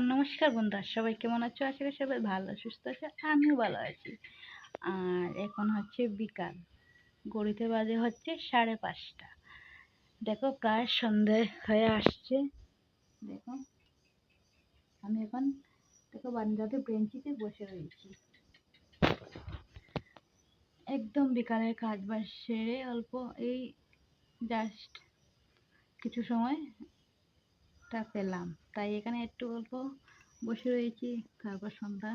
নমস্কার বন্ধুরা, সবাই কেমন আছো? আশা করি সবাই ভালো, সুস্থ আছে, আমিও ভালো আছি। আর এখন হচ্ছে বিকাল, গড়িতে বাজে হচ্ছে সাড়ে পাঁচটা। দেখো প্রায় সন্ধে হয়ে আসছে। দেখো, আমি এখন দেখো বারান্দাতে বেঞ্চিতে বসে রয়েছি। একদম বিকালের কাজ বাজ সেরে অল্প এই জাস্ট কিছু সময় টা পেলাম। তাই এখানে একটু অল্প বসে রয়েছি, তারপর সন্ধ্যা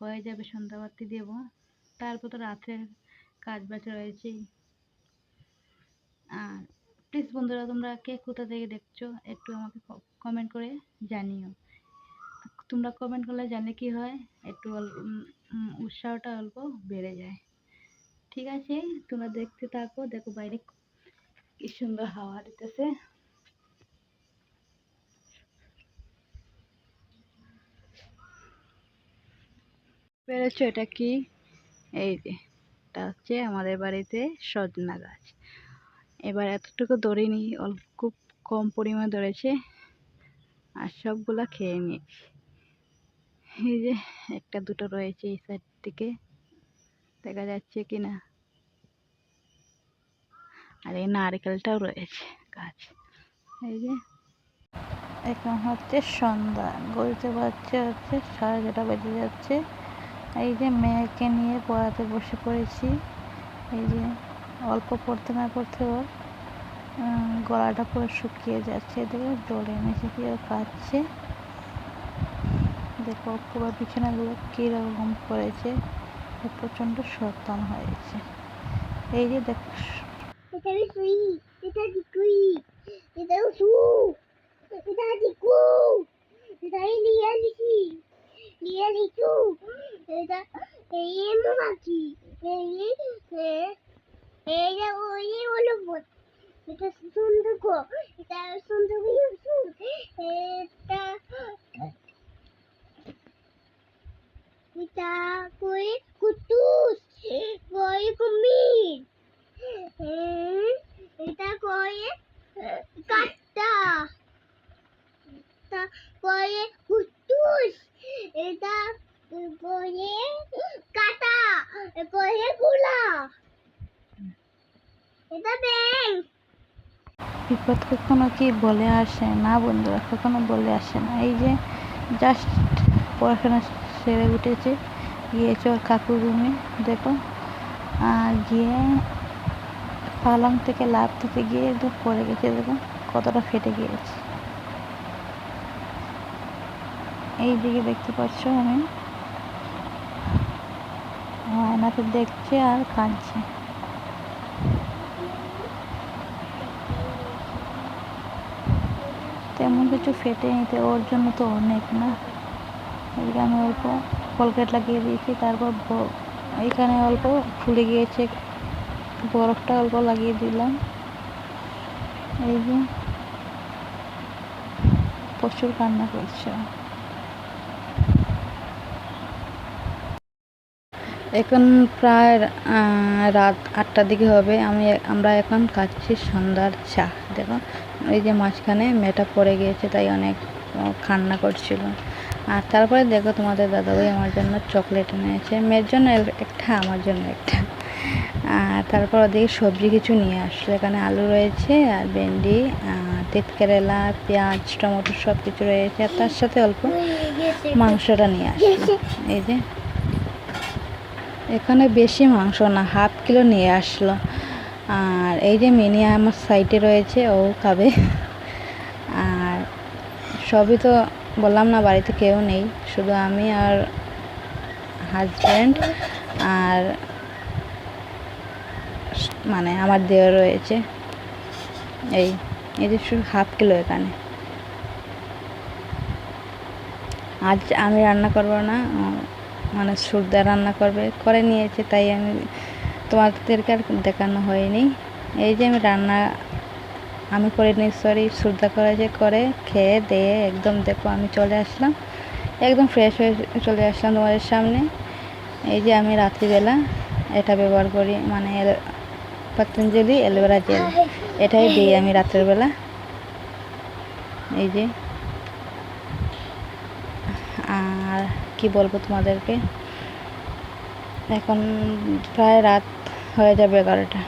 হয়ে যাবে, সন্ধ্যাবাতি দেব। তারপর তো রাত্রের কাজ বাজ রয়েছে। আর প্লিজ বন্ধুরা, তোমরা কে কোথা থেকে দেখছ, একটু আমাকে কমেন্ট করে জানিও। তোমরা কমেন্ট করলে জানলে কি হয়, একটু উৎসাহটা অল্প বেড়ে যায়। ঠিক আছে, তোমরা দেখতে থাকো, দেখো বাইরে কি সুন্দর হাওয়া দিতেছে। পেরেছ এটা কি? এই যে, এটা হচ্ছে আমাদের বাড়িতে সজনা গাছ। এবার এতটুকু ধরিনি অল্প খুব কম পরিমাণে ধরেছে, আর সবগুলা খেয়ে নিয়েছি। এই যে, একটা দুটো রয়েছে এই সাইড থেকে, দেখা যাচ্ছে কি না আর এই নারকেলটাও রয়েছে গাছ। এই যে, এখন হচ্ছে সন্ধ্যা গড়িতে বাজছে হচ্ছে সাড়ে ছটা বেজে যাচ্ছে। এই যে মেয়েকে নিয়ে পড়াতে বসে পড়েছি। এই যে অল্প পড়তে না পড়তে ওর গলাটা পুরো শুকিয়ে যাচ্ছে দেখো জল এনেছে কি খাচ্ছে দেখো, পুরো বিছানাগুলো কীরকম করেছে প্রচণ্ড শতান হয়েছে এই যে দেখো লিয়া লিখি এটা এই মাছি এই এই ওই হলো বোধ এটা সুন্দর গো এটা সুন্দর এটা এটা কই কুতুস কই কুমির এটা কয়ে কাটা এটা কয়ে কুতুস এটা কাটা কয়ে গুলা। এটা বিপদ কখনো কি বলে আসে না বন্ধুরা কখনো বলে আসে না। এই যে জাস্ট পড়াশোনা সেরে উঠেছে, গিয়েছে ওর কাকুর রুমে দেখো। গিয়ে পালং থেকে লাভ থেকে গিয়ে একদম পড়ে গেছে, দেখো কতটা ফেটে গিয়েছে। এই দিকে দেখতে পাচ্ছ আমি। আয়নাতে দেখছে আর কাঁদছে তেমন কিছু ফেটে নিতে ওর জন্য তো অনেক না। এদিকে আমি অল্প কলকেট লাগিয়ে দিয়েছি, তারপর এইখানে অল্প ফুলে গিয়েছে, বরফটা অল্প লাগিয়ে দিলাম। এই যে প্রচুর কান্না করছে। এখন প্রায় রাত আটটার দিকে হবে। আমি আমরা এখন খাচ্ছি সন্ধ্যার চা। দেখো, এই যে মাঝখানে মেয়েটা পড়ে গিয়েছে, তাই অনেক কান্না করছিল। আর তারপরে দেখো তোমাদের দাদাভাই আমার জন্য চকলেট এনেছে। মেয়ের জন্য একটা, আমার জন্য একটা। আর তারপর ওদিকে সবজি কিছু নিয়ে আসলো। এখানে আলু রয়েছে, আর ভেন্ডি তেত কেরেলা পেঁয়াজ, টমেটো সব কিছু রয়েছে। আর তার সাথে অল্প মাংসটা নিয়ে আসলো। এই যে এখানে বেশি মাংস না, হাফ কিলো নিয়ে আসলো। আর এই যে মিনি আমার সাইডে রয়েছে, ও খাবে। আর সবই তো বললাম না, বাড়িতে কেউ নেই। শুধু আমি আর হাজব্যান্ড আর মানে আমার দেওয়া রয়েছে। এই এই যে শুধু হাফ কিলো এখানে। আজ আমি রান্না করব না মানে সুরদা রান্না করবে, করে নিয়েছে, তাই আমি তোমাদেরকে আর দেখানো হয়নি। এই যে আমি রান্না, আমি করে নিই সরি সুরদা করে যে করে, খেয়ে দিয়ে একদম দেখো আমি চলে আসলাম। একদম ফ্রেশ হয়ে চলে আসলাম তোমাদের সামনে। এই যে আমি রাত্রিবেলা এটা ব্যবহার করি মানে পতঞ্জলি অ্যালোভেরা জেল। এটাই দিই আমি রাতের বেলা এই যে, আর কি বলব তোমাদেরকে? এখন প্রায় রাত হয়ে যাবে এগারোটা।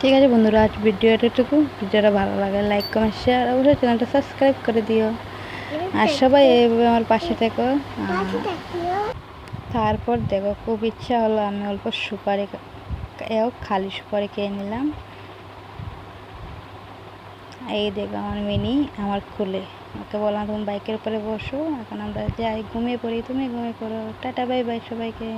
ঠিক আছে বন্ধুরা আজ ভিডিওটা এটুকু ভিডিওটা ভালো লাগে লাইক কমেন্ট শেয়ার অবশ্যই চ্যানেলটা সাবস্ক্রাইব করে দিও। আর সবাই এইভাবে আমার পাশে থেকো। তারপর দেখো খুব ইচ্ছা হলো আমি অল্প সুপারি এও খালি সুপারি খেয়ে নিলাম। এই দেখো আমার মিনি, আমার খুলে। ওকে বললাম, তুমি বাইকের উপরে বসো, এখন আমরা যাই। ঘুমিয়ে পড়ি, তুমি ঘুমিয়ে পড়ো। টাটা, বাই বাই সবাইকে।